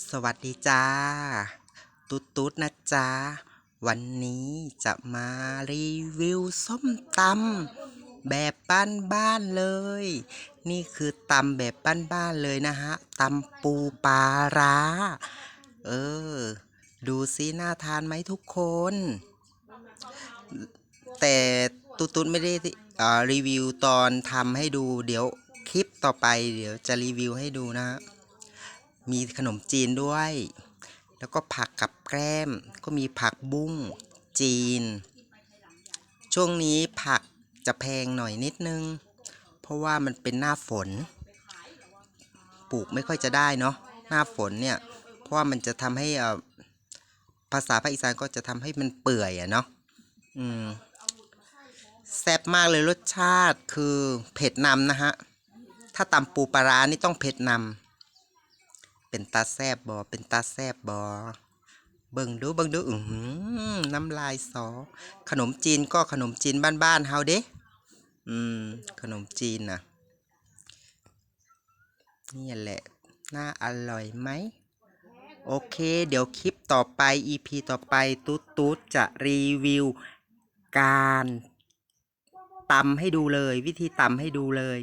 สวัสดีจ้า ตุ๊ดตุ๊ดนะจ๊ะวันนี้จะมารีวิวส้มตำแบบบ้านๆเลย นี่คือตำแบบบ้านๆเลยนะฮะตำปูปลาร้า เออ ดูซิน่าทานไหมทุกคน แต่ตุ๊ดตุ๊ดไม่ได้อ่อรีวิวตอนทำให้ดู เดี๋ยวคลิปต่อไปเดี๋ยวจะรีวิวให้ดูนะฮะ มีขนมจีนด้วย แล้วก็ผักกับแกล้ม ก็มีผักบุ้งจีน ช่วงนี้ผักจะแพงหน่อยนิดนึง เพราะว่ามันเป็นหน้าฝน ปลูกไม่ค่อยจะได้เนาะ หน้าฝนเนี่ย เพราะว่ามันจะทำให้ภาษาภาคอีสานก็จะทำให้มันเปื่อยอะเนาะ อืมแซ่บมากเลยรสชาติคือเผ็ดนำนะฮะ ถ้าตำปูปลาร้านี่ต้องเผ็ดนำ เป็นตาแซบบอเป็นตาแซบบอเบิ่งดูเบิ่งดูอือหือน้ำลายสอ ขนมจีนก็ขนมจีนบ้านๆเฮาเด้อืม ขนมจีนน่ะ นี่แหละ น่าอร่อยไหม โอเค เดี๋ยวคลิปต่อไป EP ต่อไป ตุ๊ดตุ๊ดจะรีวิว การตำให้ดูเลย วิธีตำให้ดูเลย